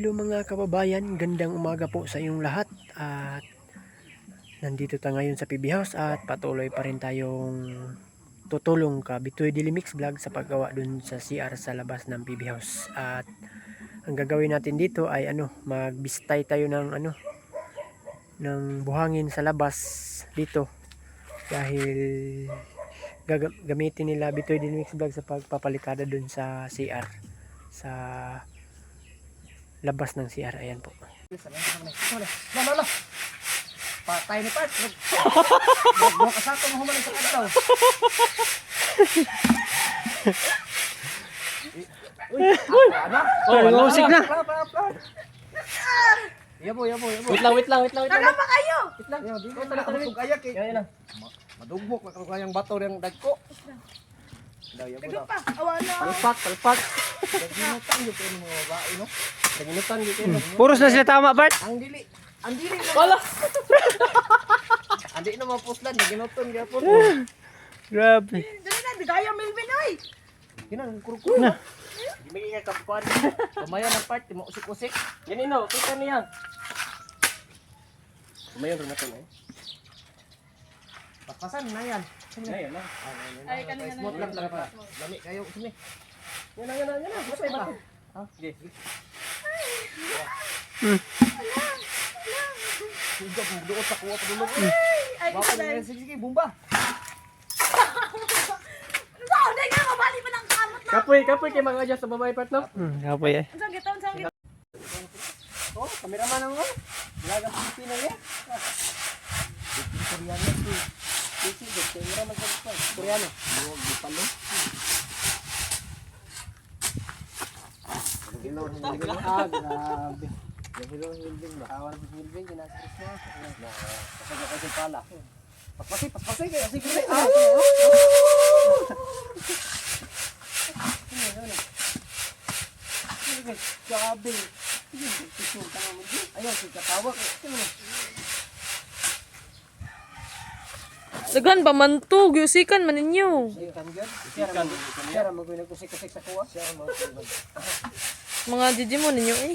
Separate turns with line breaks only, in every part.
hello mga kababayan, gandang umaga po sa inyong lahat. At nandito tayo ngayon sa PB House at patuloy pa rin tayong tutulong ka Bitoy Daily Mix Vlog sa paggawa dun sa CR sa labas ng PB House. At ang gagawin natin dito ay ano, magbistay tayo ng ano ng buhangin sa labas dito. Dahil gaga- gamitin nila Bitoy Daily Mix Vlog sa pagpapalikada dun sa CR sa labas ng CR. Ayan po.
Na, na, na. Patay ni Pat. Huwag ka sa akong humaling sa kadlaw. Uy, ano?
Oh, musik na.
Yabo, yabo, yabo.
Wait lang, wait lang, wait lang, wait lang.
Wait lang. Yo, di ko na ako ayak eh.
Yan, yan.
Madugbok na kagayang bato ng dagko. Daw, yabo daw.
Palpak, palpak.
Naginutan yung kayo ng mga babae, no?
Naginutan dito.
Puros na sila tama, Bart.
Ang dili. Ang dili.
Wala.
Andi na mga puslan. Naginutan gyapon.
Grabe.
Ginan, kurukuro.
Na.
Hindi ka kapuan.
Kamaya ng part, mo usik-usik.
Yan ino, kita niya. Kumayon rin natin eh.
Papasan na yan.
Ngayon na.
Ay, kanina na. Smooth lang lang pa. Lami kayo, sini.
Yan na, yan na, yan na. Basta
Ba?
ba?
Ha?
Sige.
Na yan. Sige, sige, bumba.
Kapoy, kapoy kay mga adjust sa babae part no?
Hmm, kapoy eh.
Oh, kameraman ang oh. Laga Pilipino niya.
Koreano.
Kameraman sa pa. Koreano. Ah, grabe.
Gabilo ang building ba?
Awan sa building, ginasiris na.
Pasag ako sa pala. Paspasi, paspasi kayo. Sige, sige.
Ah,
Grabe. Ayun, si katawak.
Daghan pa man to, giusikan man ninyo.
Sikan yun. Sikan. Siya mo kusik-kusik sa kuha. Siya mo
Mga Digimon ninyo eh.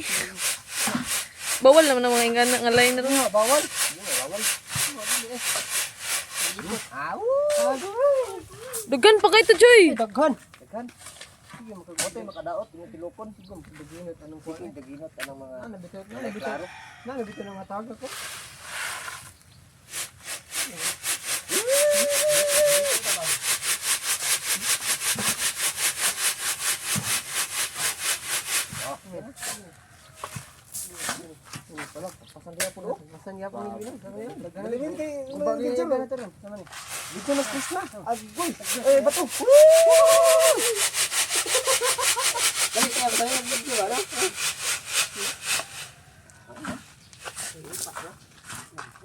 Bawal naman ang mga ingana nga line na ron.
Bawal. Bawal. Aw.
Daghan pa kay to, Joy.
Daghan. Daghan. Sige, makagawa makadaot, yung tilokon, sige, daginot, anong kuha, daginot, anong mga... Ah, nabito, nabito, nabito ng mga tawag ko. Video mas Krishna. Agoy. Eh bato. Dali ka ba yung video ano?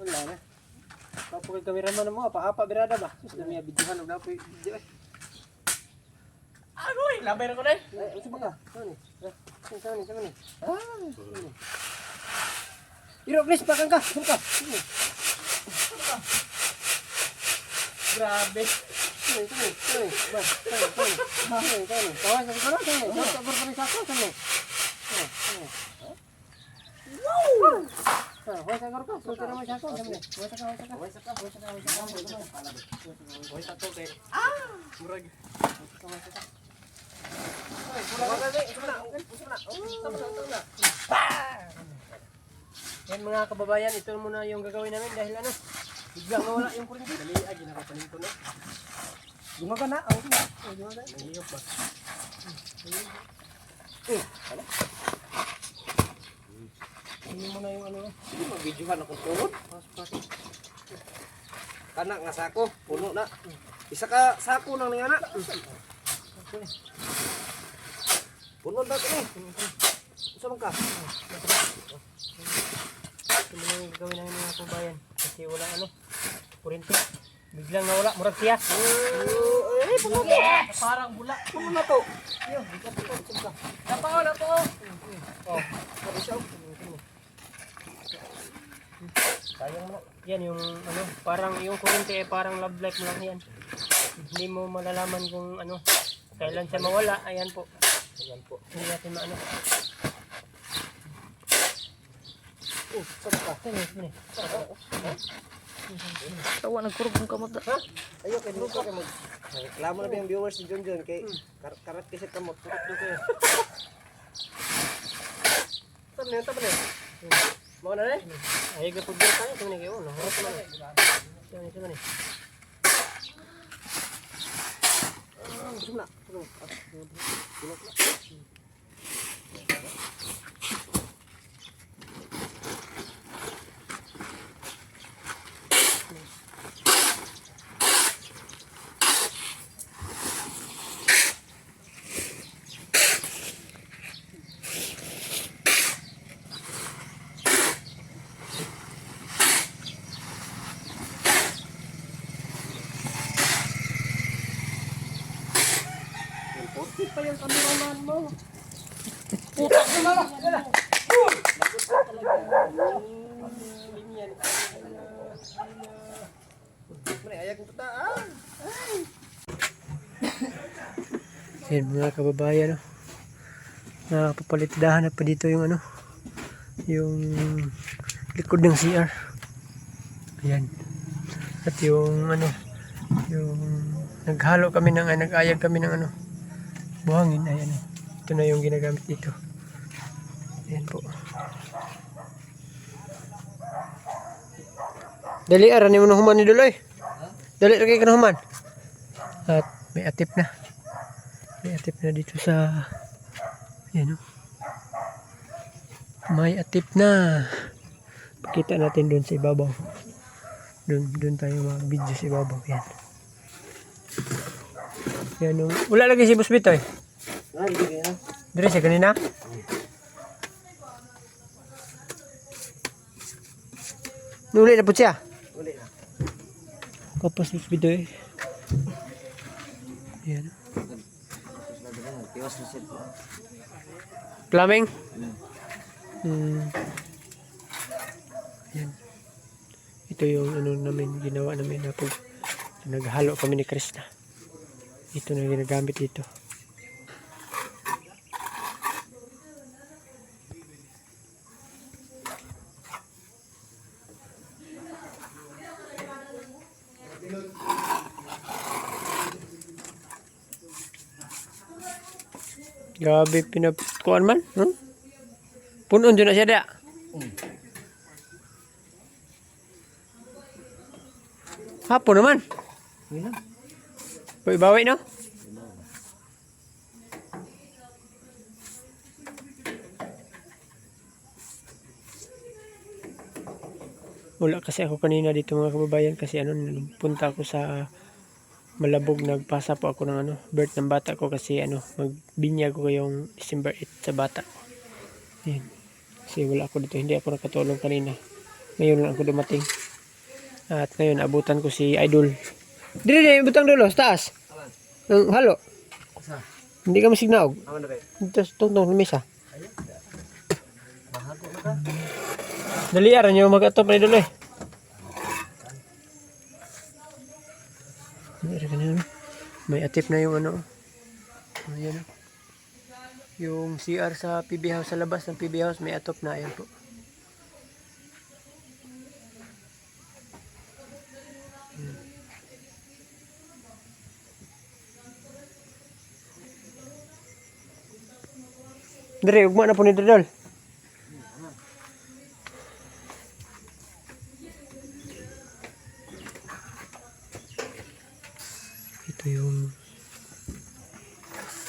Wala na. Tapos kay kameraman mo, apa-apa birada ba? Sus dami videohan og dapoy video eh.
Agoy, labay ko na.
Eh, usa ba ka? Saan ni? Saan ni? Saan ni? Ah. Iro, please, pakang ka. Saan ka? Sini.
Grabe.
Sini, sini, sini. Ba, sini, sini. Sini, sini. Kawan sa kana, sini. Kawan sa kana sa ako, sini. Sini, sini. Wow! Ah, hoy sa kana ka. Sulti naman sa ako, sini. Hoy sa kana, hoy sa kana. Hoy sa kana, hoy sa kana, hoy sa kana.
Hoy sa to kay. Ah! Murag.
Yan mga kababayan, ito muna yung gagawin namin dahil ano, biglang nawala yung kuryente.
Dali ay ginakapanin ko na.
Gumaga na. Oh, gumaga.
Nahiyop ba?
Hindi mo na yung ano. Sige, mag-videohan ako tulot. Kana nga sako, puno na. Isa ka sako nang nga na. Puno na ito eh. Isa man ka.
Ito muna yung gagawin namin mga kababayan. Kasi wala ano, kuryente. Biglang nawala, murag siya.
Eh, puno na.
Parang bula.
Puno na to. Yo, di ka to. Isa ka.
Napao na to.
Oh, isa.
Sayang mo. Yan yung ano, parang yung kuryente eh, parang love life mo lang yan. Hindi mo malalaman kung ano, kailan siya mawala. Ayan po. Ayan po. Hindi natin maano.
Oh, saan ka?
Tawa nagkurog ng kamot.
Ha? Ayo kay dito kay mag reklamo na ba yung viewers si John John kay kar karat kasi kamot dito. Tabi na, tabi na. Mau na rin?
Ay, kapag dito tayo, ito na kayo. No? Harap na. Ito na, ito 放
心了，这个我，我不，不用了。Yung cameraman mo. Pre, ayak ko tataan.
Yan mga kababayan. No? Napapalitidahan na pa dito yung ano. Yung likod ng CR. Ayan. At yung ano. Yung naghalo kami ng nag-ayag kami ng ano. Buhangin. Ayan. Ito na yung ginagamit dito. Ayan po. Dali ara ni mo na human ni Duloy. Dali kay ka na human. At may atip na. May atip na dito sa Ayan o. May atip na. Pakita natin doon sa ibabaw. Doon, doon tayo mag-video sa ibabaw. Yan. Yan o. Wala lagi si Boss Bitoy.
Ah, hindi na.
Dire siya kanina. Nuli na po siya.
Uli na.
Kapos Boss Bitoy. Yan. o.
Tiwas na siya.
Plumbing? Hmm. Yan. Ito yung ano namin, ginawa namin na pag naghalo kami ni Krista. Ito na ginagamit dito. Grabe pinakuan man. Hmm? Punon dyan na siya da. Hapon naman.
Hindi na.
Bawi-bawi no? Wala kasi ako kanina dito mga kababayan kasi ano punta ako sa Malabog nagpasa po ako ng ano birth ng bata ko kasi ano magbinyag ko yung December 8 sa bata ko. Yan. Kasi wala ako dito hindi ako nakatulong kanina. Ngayon lang ako dumating. At ngayon abutan ko si Idol. Dili dili butang dulo taas. Ang halo.
Sa?
Hindi ka masignaog.
Aman ba?
Dito tungtong sa mesa.
Bahago ka.
Dali aran yung mag-atop na idol eh. May atip na yung ano. Ayan o. Yung CR sa PB House, sa labas ng PB House, may atop na. Ayan po. Dire, ugma na po ni Dodol. Ito yung...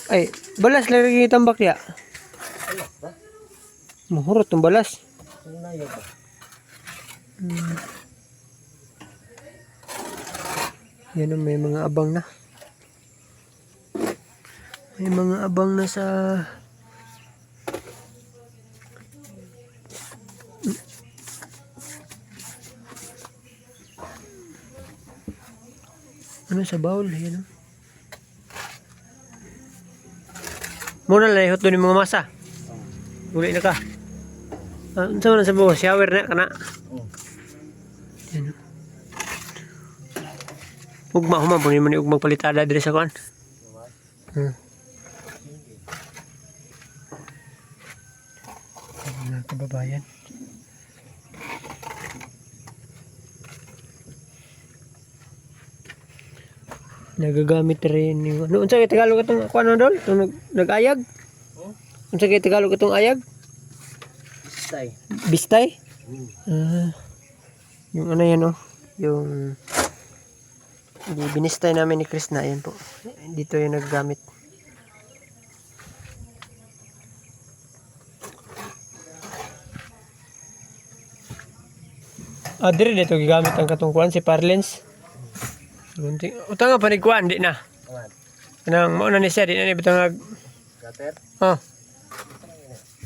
Ay, balas lang lagi tambak ya. Mahurot yung balas. Hmm. Yan may mga abang na. May mga abang na sa... Ano sa bowl? Yan o. Muna lang ihot doon yung mga masa. Uli na ka. Ah, ano sa sa buwas? Shower na ka na.
Oo.
Yan. Ugma human po ni ugmang palitada dire sa kuan. Hmm. Mga kababayan. Nagagamit rin yung ano. Unsa kay Tagalog itong kuan ano dol? Itong nag, nag-ayag? Unsa kay Tagalog itong ayag?
Tay.
Bistay? Ah. yung ano yan oh. Yung di binistay namin ni Chris na yan po. Dito yung naggamit. Ah, dire dito gigamit ang katungkuan si Parlens. Gunting. Utang nga panigkuan di na.
Kuan.
Kanang mo na ni siya di na ni bitang
Gater.
Oh.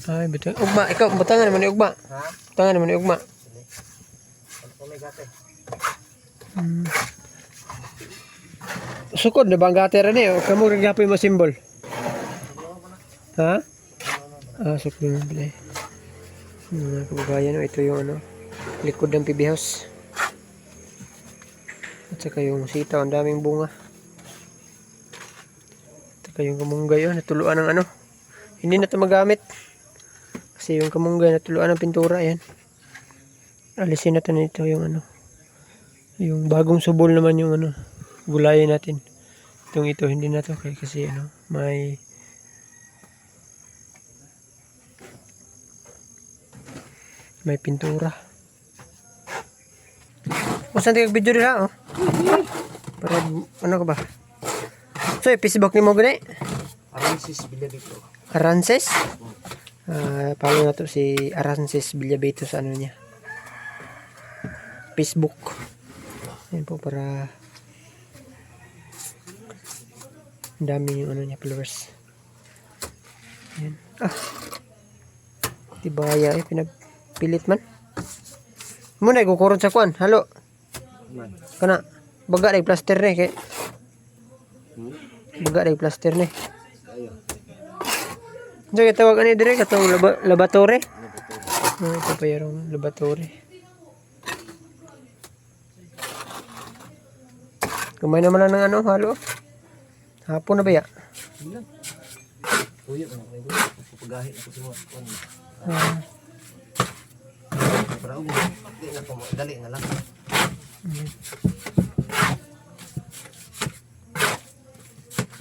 Ay, bitang ugma, ikaw butangan naman ni ugma.
Ha?
Butangan naman ni ugma.
Ano gater?
Hmm. Sukod na bang gatera ni? O kamo rin gapoy mo simbol? Ha? Ah, sukod na pala eh. Mga kababayan, oh, ito yung ano, likod ng PB house. At saka yung sitaw, ang daming bunga. At saka yung kamunggay, oh, natuluan ng ano. Hindi na ito magamit. Kasi yung kamunggay, natuluan ng pintura, yan. Alisin natin ito yung ano. Yung bagong subol naman yung ano, gulayin natin. Itong ito, hindi na to kay kasi ano, may may pintura. O saan tayo video nila, oh? Para, ano ka ba? So, Facebook ni mo gani?
Aransis Bilabito.
Arances? Ah, follow na to si Arances Villabito sa ano niya. Facebook. Yan po para ang dami yung ano niya followers. Yan. Ah. Tibaya eh pinagpilit man. Muna ikukurot sa kwan. Halo. Kana baga na plaster ni kay baga na plaster ni. Diyan kita tawag ani dire katong laba, laboratory. Ah, ito pa yung laboratory. Kumain naman lang ng ano, halo. Hapon na ba ya?
Tuyo na ko. Pagahi ako sa mga. Dali na lang.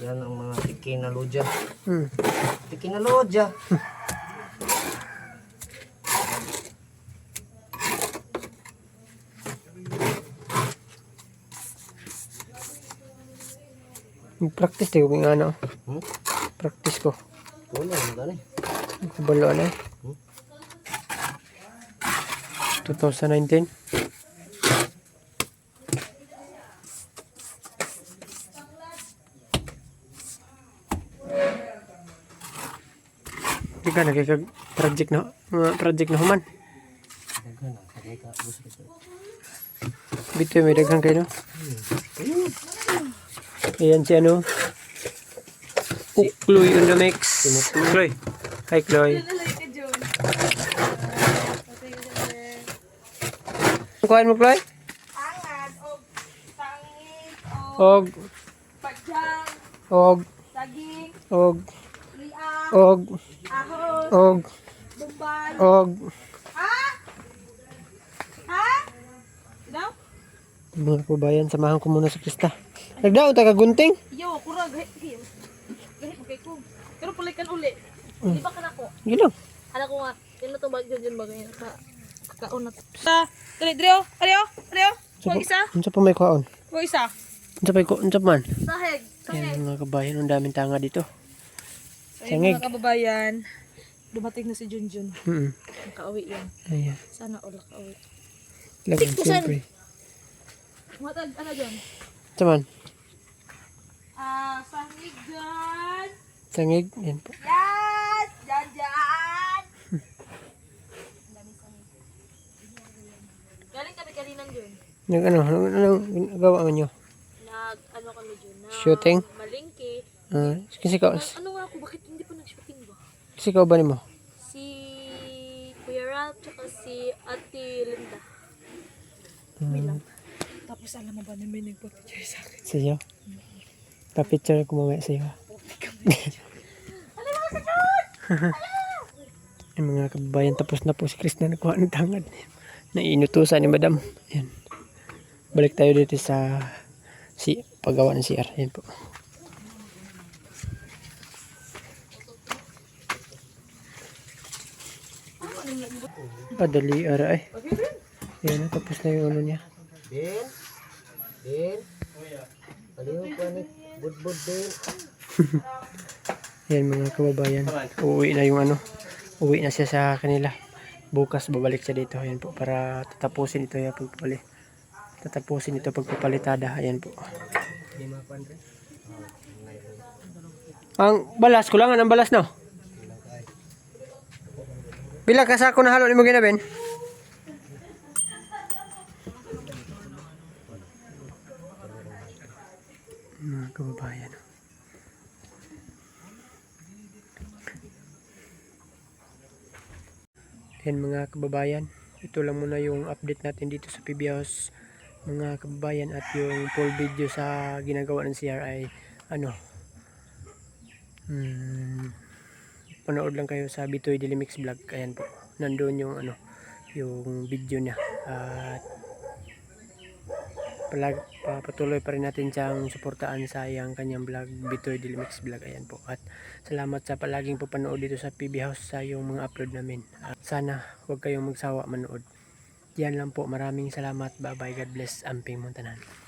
Yan ang mga tikinalodya.
hmm.
Tikinalodya.
Practice tayo kung ano.
Hmm?
Practice ko.
Wala na gani.
Kabalo na. 2019. Di ka nagkikag project na mga project na human.
Daghan.
Bito may daghang kayo no? Ayan si ano. Oh, Chloe on the mix. Chloe. Hi Chloe. Ang kuhain mo Chloe?
Angan, og tangin,
Og,
padyang,
og,
saging,
og, og,
ahon,
og,
bumbay.
og.
Ha? Ha? Daw?
Mga kababayan, samahan ko muna sa Krista. Nagdaon ta kagunting?
Yo, kurang gahi. Gahi. Gahi mo kay ko. Pero pulikan uli. Di ba ka na ko?
Yun lang.
Anak ko nga, na to ba yun yun ba ganyan ka kakaon na. Sa, dali oh, dali oh. Huwag isa,
Unsa pa may kuhaon?
huwag isa.
Unsa pa ko, unsa man?
Sahig, sahig.
Yan mga kababayan, ang daming tanga dito.
Ayun
Sangig.
mga kababayan, dumating na si Junjun.
Mm
Nakauwi yan.
Ayan.
Sana all nakauwi. Tikpusan.
siyempre.
Matag, ano dyan?
Unsa man?
Ah, sahig dyan.
Sangig. Yan po.
Yes! Dyan, dyan! Galing kami kalinan dyan.
Nag ano, ano, ano, ginagawa nyo?
Nag, ano kami dyan?
Shooting?
Malingki.
Ah, kasi ka,
Ano nga ako, bakit hindi pa nag-shooting
kasi ka ba mo?
Si Kuya Ralph, tsaka si Ate Linda. Lang. Tapos alam mo ba na may nagpa-picture sa akin?
Sa'yo? Pa-picture ko mamaya sa'yo. Ay mga kababayan, tapos na po si Chris na nakuha ng tangad. Nainutusan ni Madam. Ayan. Balik tayo dito sa si paggawa ng CR. Yan po. Padali ara ay. Yan, tapos na yung ano niya.
Din. Din. Paliw ko ni budbud din.
Yan mga kababayan. Uuwi na yung ano. Uwi na siya sa kanila. Bukas babalik siya dito. Ayan po. Para tatapusin ito yung pagpapali. Tatapusin ito pagpapalitada. Ayan po. Ang balas, kulangan ang balas no? Bila ka sako na halo ni mo ginabin? Mga kababayan. Yan mga kababayan. Ito lang muna yung update natin dito sa PB mga kababayan at yung full video sa ginagawa ng CRI ano Hmm. Panood lang kayo sa Bitoy Dilimix vlog. Ayan po. Nandoon yung ano, yung video niya. At palag, papatuloy pa rin natin siyang suportaan sa iyang kanyang vlog, Bitoy Dilimix vlog. Ayan po. At salamat sa palaging papanood dito sa PB House sa yung mga upload namin. At sana huwag kayong magsawa manood. Yan lang po. Maraming salamat. Bye bye. God bless. Amping Montanan.